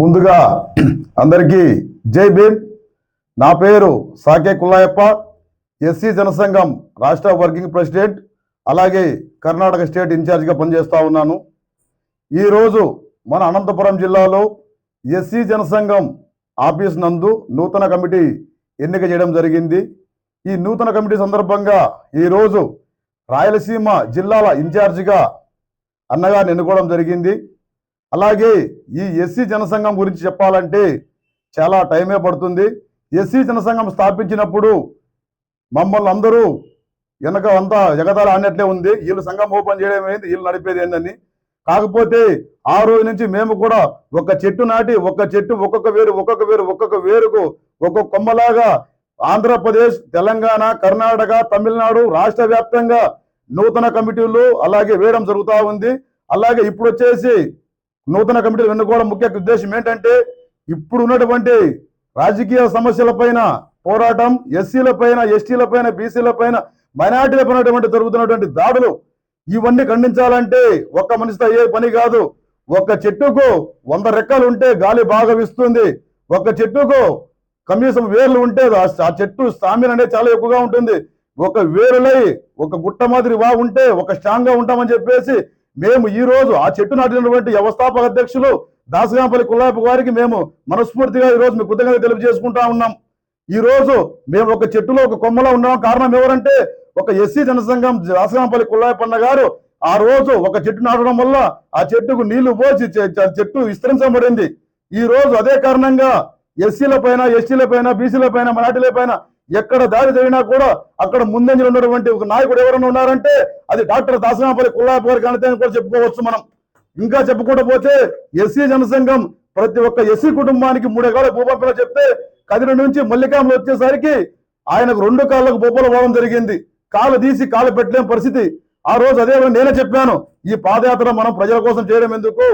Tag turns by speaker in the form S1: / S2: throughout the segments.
S1: ముందుగా అందరికీ జై భీమ్. నా పేరు సాకే కుల్లాయప్ప ఎస్సీ జనసంఘం రాష్ట్ర వర్కింగ్ ప్రెసిడెంట్ అలాగే కర్ణాటక స్టేట్ ఇన్ఛార్జిగా పనిచేస్తూ ఉన్నాను. ఈరోజు మన అనంతపురం జిల్లాలో ఎస్సీ జనసంఘం ఆఫీస్ నందు నూతన కమిటీ ఎన్నిక చేయడం జరిగింది. ఈ నూతన కమిటీ సందర్భంగా ఈరోజు రాయలసీమ జిల్లాల ఇన్ఛార్జిగా అన్నగారిని ఎన్నుకోవడం జరిగింది. అలాగే ఈ ఎస్సీ జనసంఘం గురించి చెప్పాలంటే చాలా టైమే పడుతుంది. ఎస్సీ జనసంఘం స్థాపించినప్పుడు మమ్మల్ని అందరూ వెనక అంతా జగదాలు ఆడినట్లే ఉంది. వీళ్ళు సంఘం ఓపెన్ చేయడం ఏంది? వీళ్ళు నడిపేది ఏందని. కాకపోతే ఆ రోజు నుంచి మేము కూడా ఒక చెట్టు నాటి ఒక చెట్టు ఒక్కొక్క వేరు ఒక్కొక్క వేరు ఒక్కొక్క వేరుకు ఒక్కొక్క కొమ్మలాగా ఆంధ్రప్రదేశ్ తెలంగాణ కర్ణాటక తమిళనాడు రాష్ట్ర వ్యాప్తంగా నూతన కమిటీలు అలాగే వేయడం జరుగుతూ ఉంది. అలాగే ఇప్పుడు వచ్చేసి నూతన కమిటీలు ఎన్నుకోవడం ముఖ్య ఉద్దేశం ఏంటంటే ఇప్పుడు ఉన్నటువంటి రాజకీయ సమస్యల పైన పోరాటం ఎస్సీల పైన ఎస్టీల పైన బీసీల పైన మైనార్టీల పైన జరుగుతున్నటువంటి దాడులు ఇవన్నీ ఖండించాలంటే ఒక్క మనిషితో ఏ పని కాదు. ఒక చెట్టుకు వంద రెక్కలు ఉంటే గాలి బాగా వీస్తుంది. ఒక చెట్టుకు కనీసం వేర్లు ఉంటే ఆ- చెట్టు సామ్యం అనేది చాలా ఎక్కువగా ఉంటుంది. ఒక వేరులై ఒక గుట్ట మాదిరి వా ఉంటే ఒక స్ట్రాంగ్గా ఉంటామని చెప్పేసి మేము ఈ రోజు ఆ చెట్టు నాటినటువంటి వ్యవస్థాపక అధ్యక్షులు దాసగాంపల్లి కుల్లాపు గారికి మేము మనస్ఫూర్తిగా ఈ రోజు మీ కృతజ్ఞత తెలియజేసుకుంటా ఉన్నాం. ఈ రోజు మేము ఒక చెట్టులో ఒక కొమ్మలో ఉన్నాం. కారణం ఎవరంటే ఒక ఎస్సీ జనసంఘం దాసగాంపల్లి కుల్లాయపన్న గారు ఆ రోజు ఒక చెట్టు నాటడం వల్ల ఆ చెట్టుకు నీళ్ళు పోసి చెట్టు విస్తరించబడింది. ఈ రోజు అదే కారణంగా ఎస్సీల పైన ఎస్టీల పైన బీసీల పైన మరాఠీల పైన ఎక్కడ దారి జరిగినా కూడా అక్కడ ముందంజలు ఉన్నటువంటి ఒక నాయకుడు ఎవరైనా ఉన్నారంటే అది డాక్టర్ దాసనాపల్లి కుల్లాపు గారి కణితే కూడా చెప్పుకోవచ్చు మనం. ఇంకా చెప్పుకుంటూ పోతే ఎస్సీ జనసంఘం ప్రతి ఒక్క ఎస్సీ కుటుంబానికి మూడు ఎకరాల భూపంపలు చెప్తే కదిరి నుంచి మల్లికాంలో వచ్చేసరికి ఆయనకు రెండు కాళ్ళకు బొబ్బలు పోవడం జరిగింది. కాలు తీసి కాలు పెట్టలేని పరిస్థితి. ఆ రోజు అదే నేనే చెప్పాను ఈ పాదయాత్ర మనం ప్రజల కోసం చేయడం ఎందుకు?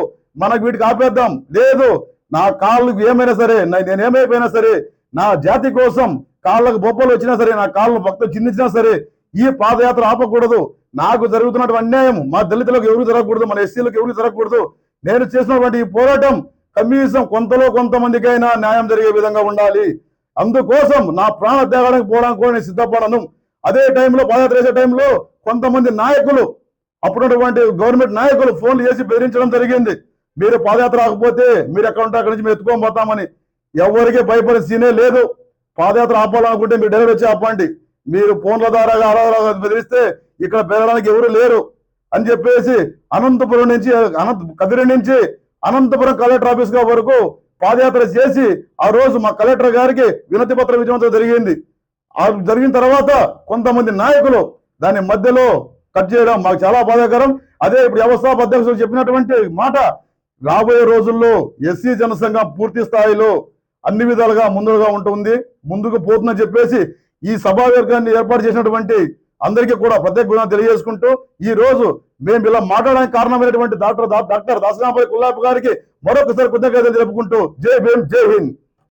S1: మనకు వీటికి ఆపేద్దాం. లేదు నా కాళ్ళకు ఏమైనా సరే నేనేమైపోయినా నేను ఏమైపోయినా సరే నా జాతి కోసం కాళ్ళకు బొప్పలు వచ్చినా సరే నా కాళ్ళను భక్తులు చిందించినా సరే ఈ పాదయాత్ర ఆపకూడదు. నాకు జరుగుతున్నటువంటి అన్యాయం మా దళితులకు ఎవరు జరగకూడదు మన ఎస్సీలకు ఎవరు జరగకూడదు. నేను చేసినటువంటి ఈ పోరాటం కమ్యూనిజం కొంతలో కొంతమందికైనా న్యాయం జరిగే విధంగా ఉండాలి. అందుకోసం నా ప్రాణ త్యాగానికి పోవడానికి కూడా నేను సిద్ధపడను. అదే టైంలో పాదయాత్ర చేసే టైంలో కొంతమంది నాయకులు అప్పుడున్నటువంటి గవర్నమెంట్ నాయకులు ఫోన్లు చేసి బెదిరించడం జరిగింది. మీరు పాదయాత్ర రాకపోతే మీరు ఎక్కడ ఉంటే అక్కడి నుంచి మేము ఎత్తుకొని పోతామని. ఎవరికి భయపడే సీనే లేదు. పాదయాత్ర ఆపాలనుకుంటే మీరు డెలివరీ వచ్చి ఆపండి. మీరు ఫోన్ల ద్వారా అలా బెదిరిస్తే ఇక్కడ పెరగడానికి ఎవరు లేరు అని చెప్పేసి అనంతపురం నుంచి అనంత కదిరి నుంచి అనంతపురం కలెక్టర్ ఆఫీస్ వరకు పాదయాత్ర చేసి ఆ రోజు మా కలెక్టర్ గారికి వినతి పత్రం ఇచ్చడం జరిగింది. ఆ జరిగిన తర్వాత కొంతమంది నాయకులు దాని మధ్యలో కట్ చేయడం మాకు చాలా బాధాకరం. అదే ఇప్పుడు వ్యవస్థాప అధ్యక్షులు చెప్పినటువంటి మాట రాబోయే రోజుల్లో ఎస్సీ జనసంఘం పూర్తి స్థాయిలో అన్ని విధాలుగా ముందుగా ఉంటుంది. ముందుకు పోతుందని చెప్పేసి ఈ సభా వర్గాన్ని ఏర్పాటు చేసినటువంటి అందరికీ కూడా ప్రత్యేక గుణాలు తెలియజేసుకుంటూ ఈ రోజు మేము ఇలా మాట్లాడడానికి కారణమైనటువంటి డాక్టర్ డాక్టర్ దాసనాపల్లి కుల్లాపు గారికి మరొకసారి కృతజ్ఞతలు తెలుపుకుంటూ జై భీమ్ జై హింద్.